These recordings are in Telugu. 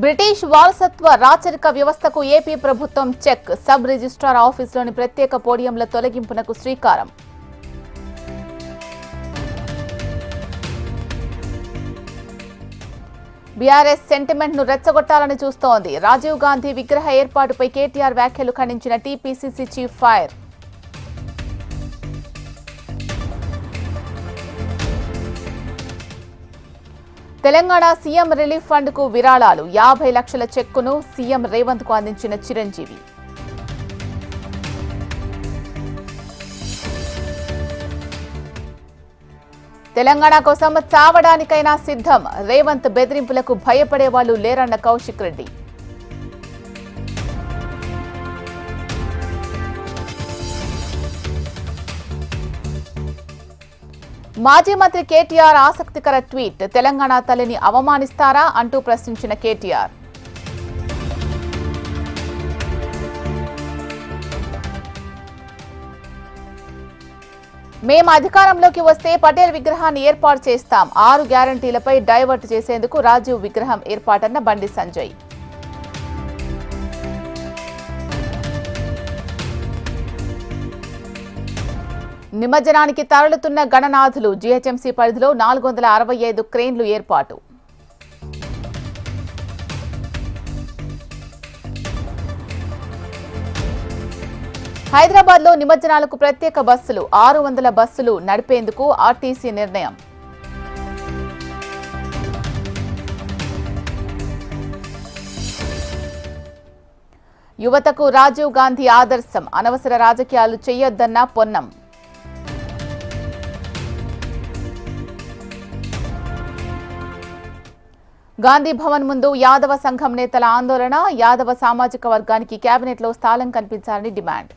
బ్రిటిష్ వారసత్వ రాచరిక వ్యవస్థకు ఏపీ ప్రభుత్వం చెక్ సబ్ రిజిస్ట్రార్ ఆఫీసులోని ప్రత్యేక పోడియంల తొలగింపునకు శ్రీకారం. బీఆర్ఎస్ సెంటిమెంట్ను రెచ్చగొట్టాలని చూస్తోంది. రాజీవ్ గాంధీ విగ్రహ ఏర్పాటుపై కేటీఆర్ వ్యాఖ్యలు ఖండించిన TPCC chief fire. Telangana CM relief ఫండ్కు విరాళాలు. యాభై లక్షల చెక్కును సీఎం రేవంత్కు అందించిన చిరంజీవి. తెలంగాణ కోసం చావడానికైనా సిద్ధం. రేవంత్ బెదిరింపులకు భయపడే వాళ్ళు లేరన్న కౌశిక్ రెడ్డి. మాజీ మంత్రి కేటీఆర్ ఆసక్తికర ట్వీట్ తెలంగాణ తల్లిని అవమానిస్తారా అంటూ ప్రశ్నించిన కేటీఆర్. మేము అధికారంలోకి వస్తే పటేల్ విగ్రహాన్ని ఏర్పాటు చేస్తాం. ఆరు గ్యారంటీలపై డైవర్ట్ చేసేందుకు రాజీవ్ విగ్రహం ఏర్పాటన్న బండి సంజయ్. నిమజ్జనానికి తరలుతున్న గణనాథులు జీహెచ్ఎంసీ పరిధిలో నాలుగు వందల అరవై ఐదు క్రేన్లు ఏర్పాటు. హైదరాబాద్లో నిమజ్జనాలకు ప్రత్యేక బస్సులు ఆరు వందల బస్సులు నడిపేందుకు ఆర్టీసీ నిర్ణయం. యువతకు రాజీవ్ గాంధీ ఆదర్శం అనవసర రాజకీయాలు చేయొద్దన్న పొన్నం. గాంధీ భవన్ ముందు యాదవ సంఘం నేతల ఆందోళన యాదవ సామాజిక వర్గానికి కేబినెట్లో స్థానం కల్పించాలని డిమాండ్.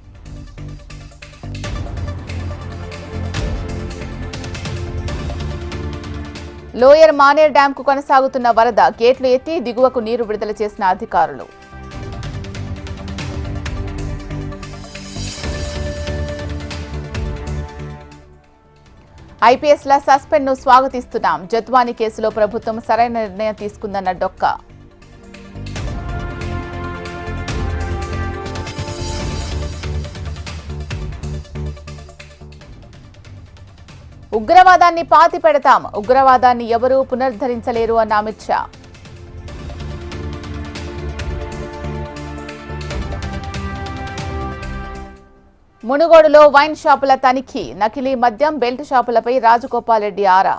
లోయర్ మానేర్ డ్యాంకు కొనసాగుతున్న వరద గేట్లు ఎత్తి దిగువకు నీరు విడుదల చేసిన అధికారులు. ఐపీఎస్ ల సస్పెండ్ను స్వాగతిస్తున్నాం. జత్వాని కేసులో ప్రభుత్వం సరైన నిర్ణయం తీసుకుందన్న డొక్క. ఉగ్రవాదాన్ని పాతి పెడతాం ఉగ్రవాదాన్ని ఎవరూ పునరుద్ధరించలేరు అన్న అమిత్ షా. మునుగోడులో వైన్ షాపుల తనిఖీ నకిలీ మద్యం బెల్ట్ షాపులపై రాజగోపాల్ రెడ్డి ఆరా.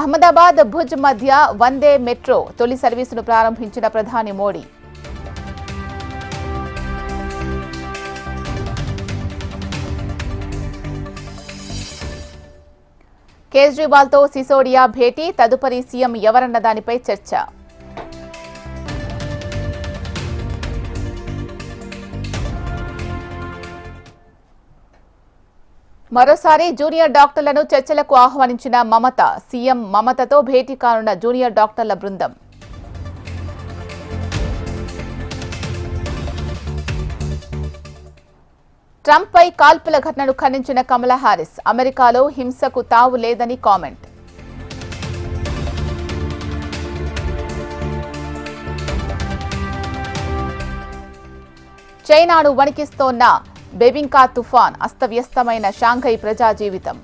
అహ్మదాబాద్ భుజ్ మధ్య వందే మెట్రో తొలి సర్వీసును ప్రారంభించిన ప్రధాని మోడీ. కేజ్రీవాల్తో సిసోడియా భేటీ తదుపరి సీఎం ఎవరన్న దానిపై చర్చ. మరోసారి జూనియర్ డాక్టర్లను చర్చలకు ఆహ్వానించిన మమత సీఎం మమతతో భేటీ కానున్న జూనియర్ డాక్టర్ల బృందం. ట్రంప్ పై కాల్పుల ఘటనను ఖండించిన కమలా హారిస్ అమెరికాలో హింసకు తావు లేదని కామెంట్. చైనాను వణికిస్తోన్న బెబింకా తుఫాన్ అస్తవ్యస్తమైన షాంఘై ప్రజా జీవితం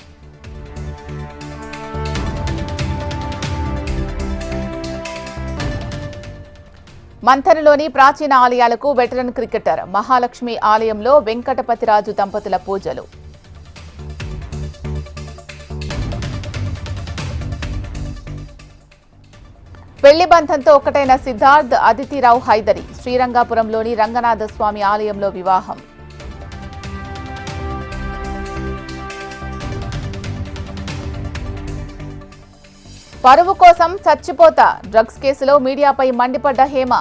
మంథనలోని ప్రాచీన ఆలయాలకు వెటరన్ క్రికెటర్ మహాలక్ష్మి ఆలయంలో వెంకటపతిరాజు దంపతుల పూజలు. పెళ్ళి బంధంతో ఒకటైన సిద్ధార్థ్ అదితిరావు హైదరి శ్రీరంగాపురంలోని రంగనాథ స్వామి ఆలయంలో వివాహం. పరువు కోసం చచ్చిపోతా డ్రగ్స్ కేసులో మీడియాపై మండిపడ్డ హేమ.